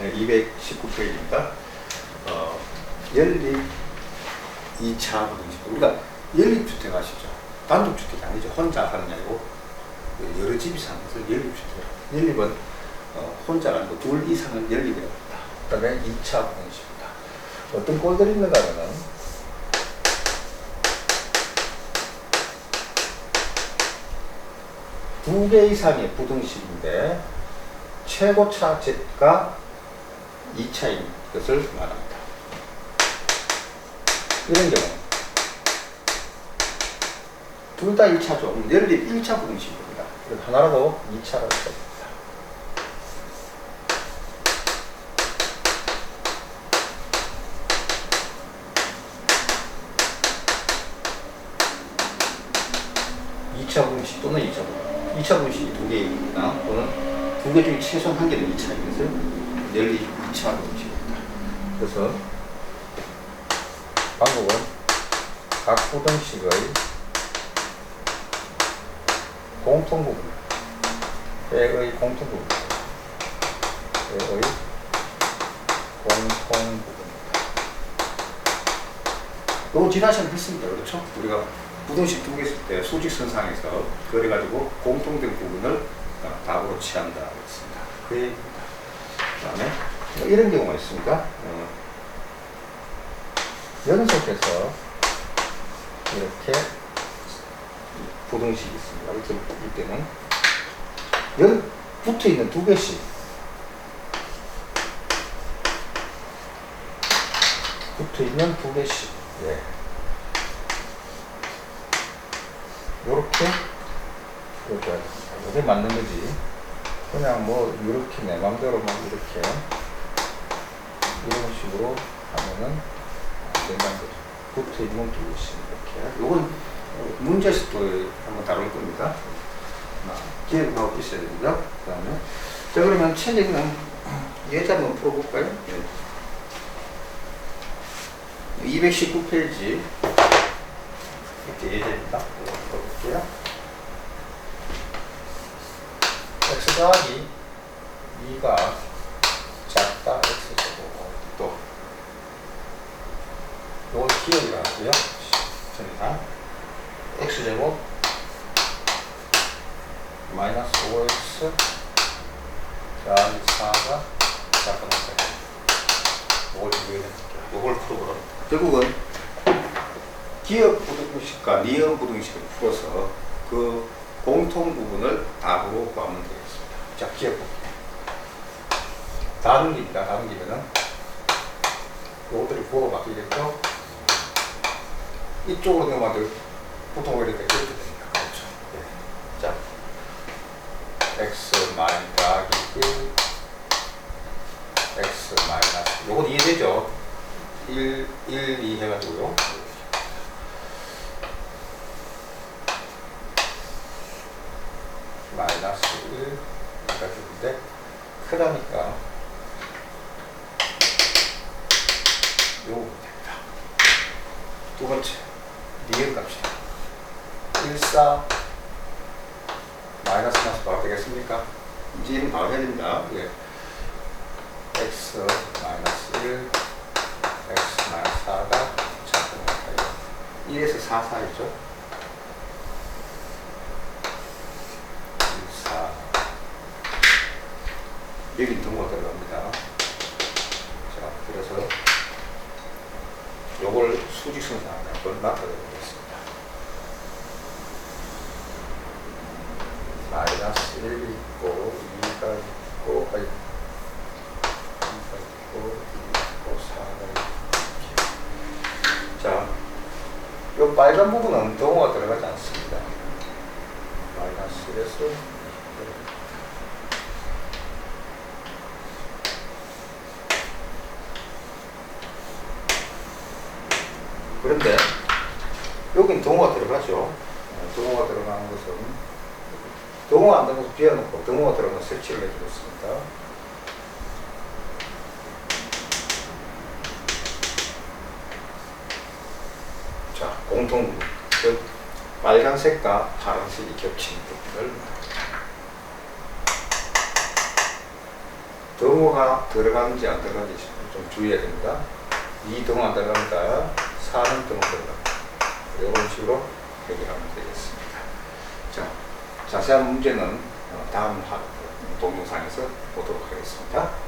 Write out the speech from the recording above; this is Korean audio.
219페이지입니다. 어, 연립 2차 부등식. 우리가 연립주택 아시죠? 단독주택이 아니죠. 혼자 하는 게 아니고 여러 집이 사는 것을 연립주택. 연립은 어, 혼자가 아니고 둘 이상을 연립이라고 합니다. 그 다음에 2차 부등식입니다. 어떤 꼴들이 있는가 하면은 두개 이상의 부등식인데 최고차가 2차인 것을 말합니다. 이런 경우 둘다 1차죠. 연립 1차 부등식입니다. 이건 하나라도 2차라고 합니다. 분식 또는 2차 분식. 2차 분식이 두 개이거나 또는 두 개 중에 최소한 한 개는 2차인 것을 연립 2차 분식입니다. 그래서 방법은 각 부등식의 공통 부분, 빼의 공통 부분, 빼의 공통 부분입니다. 요거 지난 시간에 했습니다. 그렇죠? 우리가 부등식 두 개 있을 때 수직선상에서 그래가지고 공통된 부분을 어, 답으로 취한다 그랬습니다. 그 얘기입니 다음에 이런 경우가 있습니다. 어, 연속해서 이렇게 부등식이 있습니다. 이렇게 이때는 연 붙어 있는 두 개씩 붙어 있는 두 개씩 예. 요렇게 이게 맞는 거지. 그냥 뭐 이렇게 내 맘대로 막 이렇게 이런 식으로 하면은 안 된다는 거죠. 있는 두 개씩 이렇게. 요건 또 한번 다룰 겁니다. 기억하고 있어야 됩니다. 그 다음에. 자, 그러면 책에는 예제 한번 풀어볼까요? 예. 219페이지. 이렇게 예제입니다. 이거 풀어볼게요. x 더하기 2가 작다 x 제곱 또 요건 기억이라 하고요. 전이다. x 제곱 마이너스 5x 더하기 4가 작다 x 요걸 비교해 드릴게요. 요걸 풀어보라. 결국은 기억 부등식과 니은 부등식을 풀어서 그 공통 부분을 답으로 구하면 되겠습니다. 자, 기억. 다른 길이는 요것들이 부호가 바뀌겠죠? 이쪽으로 넘어가도 보통 이렇게 이렇게 됩니다. 그렇죠. 네. 자, x 마이너스 더하기 1 x 마이너스 요건 이해되죠? 1, 1, 2 해가지고요. 마이너스 1 해가지고인데 크다니까 요거 됩니다. 두 번째 리을 값이다. 1, 4 마이너스 마이너스 바로 되겠습니까? 이제 이름 바로 해야 됩니다. 예. x 마이너스 1 x 마이너스 4가 작동할까요? 1에서 4, 4있죠? 1, 4 여기 등호가 들어갑니다. 자, 그래서 요걸 수직선상에 한번 나타내보겠습니다. 마이너스 1 있고 2가 있고 아니, 2가 있고 2가 있고 4가 있고 자, 요 빨간 부분은 등호가 들어가지 않습니다. 마이너스 1에서 그런데 여긴 동호가 들어가죠. 어, 동호가 들어가는 것은 동호가 안 들어가서 비워놓고 동호가 들어가서 설치를 해주겠습니다. 자, 공통 즉 빨간색과 파란색이 겹치는 부분을 등호가 들어가는지 안 들어가는지 좀 주의해야 됩니다. 이 등호 안 들어가니까 4는 등호 들어갑니다. 이런 식으로 해결하면 되겠습니다. 자, 자세한 문제는 어, 다음 하- 동영상에서 보도록 하겠습니다. 네.